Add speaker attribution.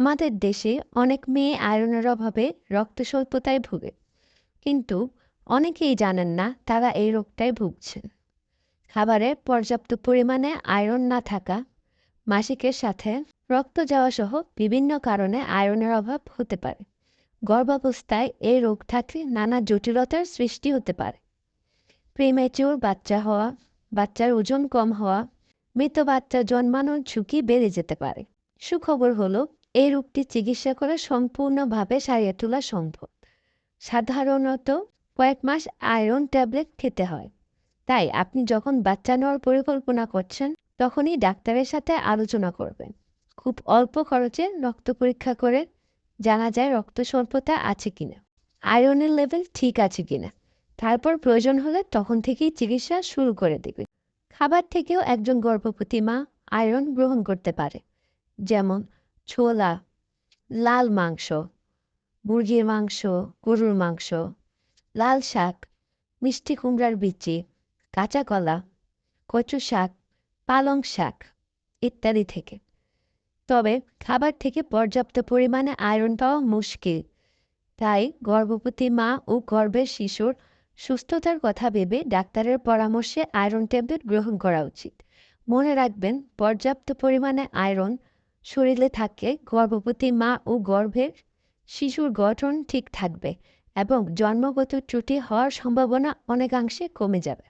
Speaker 1: আমাদের দেশে অনেক মেয়ে আয়রনের অভাবে রক্ত স্বল্পতায় ভুগে। কিন্তু অনেকেই জানেন না তারা এই রোগটায় ভুগছেন। খাবারে পর্যাপ্ত পরিমাণে আয়রন না থাকা, মাসিকের সাথে রক্ত যাওয়া সহ বিভিন্ন কারণে আয়রনের অভাব হতে পারে। গর্ভাবস্থায় এই রোগ থাকলে নানা জটিলতার সৃষ্টি হতে পারে। প্রিম্যাচিওর বাচ্চা হওয়া, বাচ্চার ওজন কম হওয়া, মৃত বাচ্চা জন্মানোর ঝুঁকি বেড়ে যেতে পারে। সুখবর হলো এই রোগটি চিকিৎসা করে সম্পূর্ণভাবে সারিয়ে তোলা সম্ভব। সাধারণত কয়েক মাস আয়রন ট্যাবলেট খেতে হয়। তাই আপনি যখন বাচ্চা নেওয়ার পরিকল্পনা করছেন, তখনই ডাক্তারের সাথে আলোচনা করবেন। খুব অল্প খরচে রক্ত পরীক্ষা করে জানা যায় রক্ত স্বল্পতা আছে কিনা, আয়রনের লেভেল ঠিক আছে কিনা। তারপর প্রয়োজন হলে তখন থেকেই চিকিৎসা শুরু করে দেবে খাবার থেকেও একজন গর্ভবতী মা আয়রন গ্রহণ করতে পারে, যেমন ছোলা, লাল মাংস, মুরগির মাংস, গরুর মাংস, লাল শাক, মিষ্টি কুমড়ার বিচি, কাঁচা কলা, কচু শাক, পালং শাক ইত্যাদি থেকে। তবে খাবার থেকে পর্যাপ্ত পরিমাণে আয়রন পাওয়া মুশকিল। তাই গর্ভবতী মা ও গর্ভের শিশুর সুস্থতার কথা ভেবে ডাক্তারের পরামর্শে আয়রন ট্যাবলেট গ্রহণ করা উচিত। মনে রাখবেন, পর্যাপ্ত পরিমাণে আয়রন শরীরে থাকলে গর্ভবতী মা ও গর্ভের শিশুর গঠন ঠিক থাকবে এবং জন্মগত ত্রুটি হওয়ার সম্ভাবনা অনেকাংশে কমে যাবে।